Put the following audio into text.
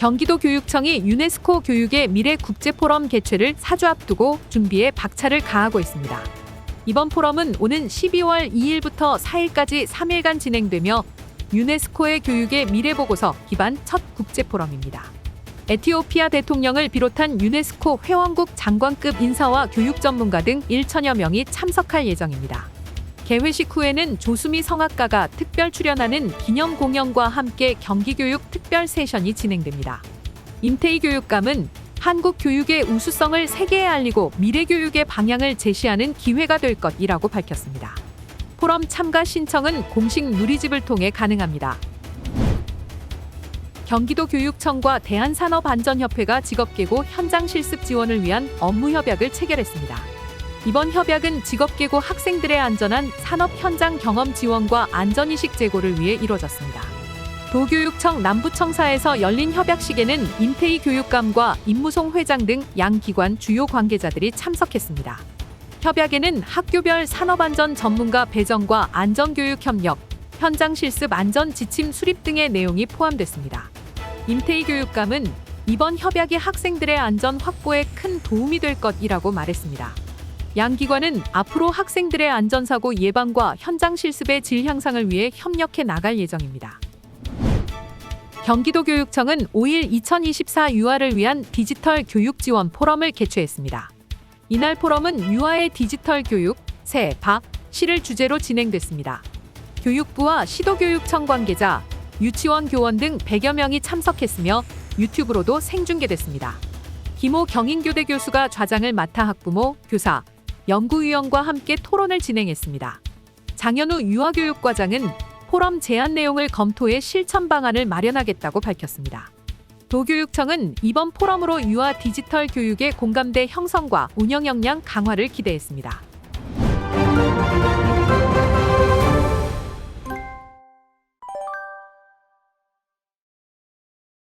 경기도 교육청이 유네스코 교육의 미래 국제 포럼 개최를 사주 앞두고 준비에 박차를 가하고 있습니다. 이번 포럼은 오는 12월 2일부터 4일까지 3일간 진행되며 유네스코의 교육의 미래 보고서 기반 첫 국제 포럼입니다. 에티오피아 대통령을 비롯한 유네스코 회원국 장관급 인사와 교육 전문가 등 1천여 명이 참석할 예정입니다. 개회식 후에는 조수미 성악가가 특별 출연하는 기념 공연과 함께 경기교육 특별 세션이 진행됩니다. 임태희 교육감은 한국 교육의 우수성을 세계에 알리고 미래 교육의 방향을 제시하는 기회가 될 것이라고 밝혔습니다. 포럼 참가 신청은 공식 누리집을 통해 가능합니다. 경기도 교육청과 대한산업안전협회가 직업계고 현장 실습 지원을 위한 업무 협약을 체결했습니다. 이번 협약은 직업계고 학생들의 안전한 산업 현장 경험 지원과 안전의식 제고를 위해 이루어졌습니다. 도교육청 남부청사에서 열린 협약식에는 임태희 교육감과 임무송 회장 등 양 기관 주요 관계자들이 참석했습니다. 협약에는 학교별 산업안전 전문가 배정과 안전교육 협력, 현장 실습 안전 지침 수립 등의 내용이 포함됐습니다. 임태희 교육감은 이번 협약이 학생들의 안전 확보에 큰 도움이 될 것이라고 말했습니다. 양 기관은 앞으로 학생들의 안전사고 예방과 현장 실습의 질 향상을 위해 협력해 나갈 예정입니다. 경기도 교육청은 5일 2024 유아를 위한 디지털 교육 지원 포럼을 개최했습니다. 이날 포럼은 유아의 디지털 교육, 새, 밥, 시를 주제로 진행됐습니다. 교육부와 시도교육청 관계자, 유치원 교원 등 100여 명이 참석했으며 유튜브로도 생중계됐습니다. 김호 경인교대 교수가 좌장을 맡아 학부모, 교사, 연구위원과 함께 토론을 진행했습니다. 장현우 유아교육과장은 포럼 제안 내용을 검토해 실천 방안을 마련하겠다고 밝혔습니다. 도교육청은 이번 포럼으로 유아 디지털 교육의 공감대 형성과 운영 역량 강화를 기대했습니다.